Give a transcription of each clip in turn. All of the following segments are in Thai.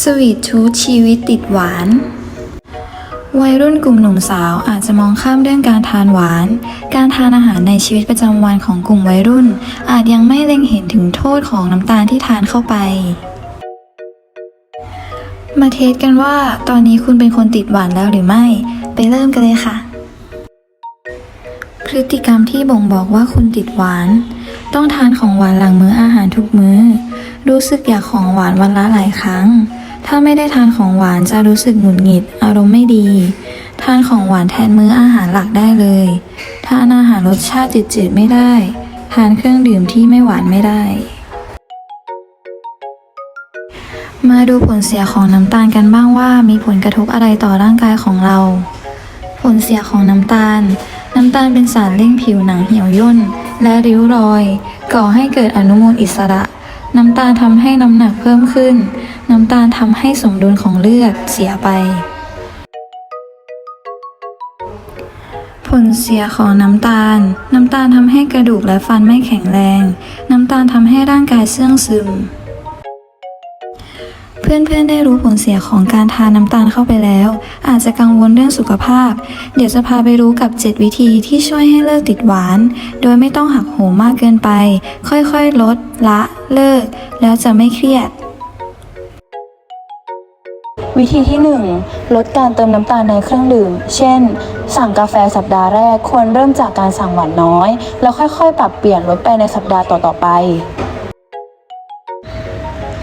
สวีททูชีวิตติดหวาน วัยรุ่นกลุ่มหนุ่มสาวอาจจะมองข้ามเรื่องการทานหวาน การทานอาหารในชีวิตประจำวันของกลุ่มวัยรุ่น อาจยังไม่เล็งเห็นถึงโทษของน้ำตาลที่ทานเข้าไป มาเทสกันว่าตอนนี้คุณเป็นคนติดหวานแล้วหรือไม่ ไปเริ่มกันเลยค่ะ ฤติกรรมที่บ่งบอกว่าคุณติดหวาน ต้องทานของหวานหลังมื้ออาหารทุกมื้อ รู้สึกอยากของหวานวันละหลายครั้ง ถ้าไม่ได้ทานของหวานจะรู้สึกหงุดหงิด อารมณ์ไม่ดี ทานของหวานแทนมื้ออาหารหลักได้เลย ทานอาหารรสชาติจืดๆไม่ได้ ทานเครื่องดื่มที่ไม่หวานไม่ได้ มาดูผลเสียของน้ำตาลกันบ้างว่ามีผลกระทบอะไรต่อร่างกายของเรา ผลเสียของน้ำตาล น้ำตาลเป็นสารเร่งผิวหนังเหี่ยวย่น และริ้วรอย ก่อให้เกิดอนุมูลอิสระ น้ำตาลทำให้น้ำหนักเพิ่มขึ้น น้ำตาลทำให้สมดุลของเลือดเสียไป ผลเสียของน้ำตาล น้ำตาลทำให้กระดูกและฟันไม่แข็งแรง น้ำตาลทำให้ร่างกายเสื่องซึม เพื่อนๆได้รู้ผลเสียของการทานน้ำตาลเข้าไปแล้ว อาจจะกังวลเรื่องสุขภาพ เดี๋ยวจะพาไปรู้กับ 7 วิธีที่ช่วยให้เลิกติดหวาน โดยไม่ต้องหักโหมมากเกินไป ค่อยๆ ลด ละ เลิก แล้วจะไม่เครียด วิธีที่ 1 ลดการเติมน้ำตาลในเครื่องดื่ม เช่น สั่งกาแฟสัปดาห์แรกควรเริ่มจากการสั่งหวานน้อย แล้วค่อยๆ ปรับเปลี่ยนลดไปในสัปดาห์ต่อๆไป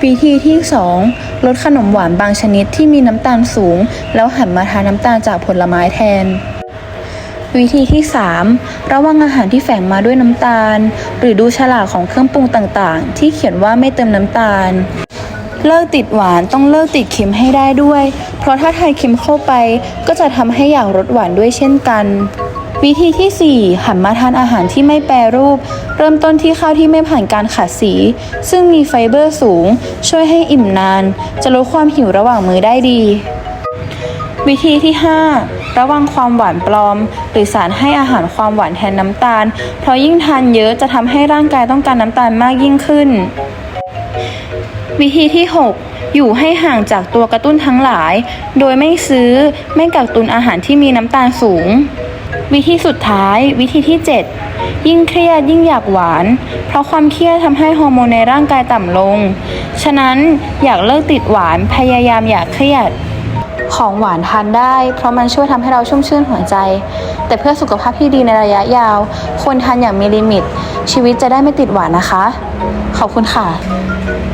วิธีที่ 2 ลดขนมหวานบางชนิดที่มีน้ำตาลสูง แล้วหันมาทานน้ำตาลจากผลไม้แทน วิธีที่ 3 ระวังอาหารที่แฝงมาด้วยน้ำตาล หรือดูฉลากของเครื่องปรุงต่างๆ ที่เขียนว่าไม่เติมน้ำตาล เลิกติดหวานต้องเลิกติดเค็มให้ได้ด้วย เพราะถ้าทานเค็มเข้าไป ก็จะทำให้อยากลดหวานด้วยเช่นกัน วิธีที่ 4 หันมาทานอาหารที่ไม่แปรรูป เริ่มต้นที่ข้าวที่ไม่ผ่านการขัดสี ซึ่งมีไฟเบอร์สูง ช่วยให้อิ่มนาน จะลดความหิวระหว่างมื้อได้ดี วิธีที่ 5 ระวังความหวานปลอม หรือสารให้อาหารความหวานแทนน้ำตาล เพราะยิ่งทานเยอะจะทำให้ร่างกายต้องการน้ำตาลมากยิ่งขึ้น วิธีที่ 6อยู่ให้ห่างจากตัวกระตุ้นทั้งหลาย โดยไม่ซื้อ ไม่กักตุนอาหารที่มีน้ำตาลสูง วิธีสุดท้ายวิธีที่ 7 ยิ่งเครียดยิ่งอยากหวาน เพราะความเครียดทำให้ฮอร์โมนในร่างกายต่ำลง ฉะนั้นอยากเลิกติดหวานพยายามอย่าเครียด ของหวานทานได้ เพราะมันช่วยทำให้เราชุ่มชื่นหัวใจ แต่เพื่อสุขภาพที่ดีในระยะยาว ควรทานอย่างมีลิมิต ชีวิตจะได้ไม่ติดหวานนะคะ ขอบคุณค่ะ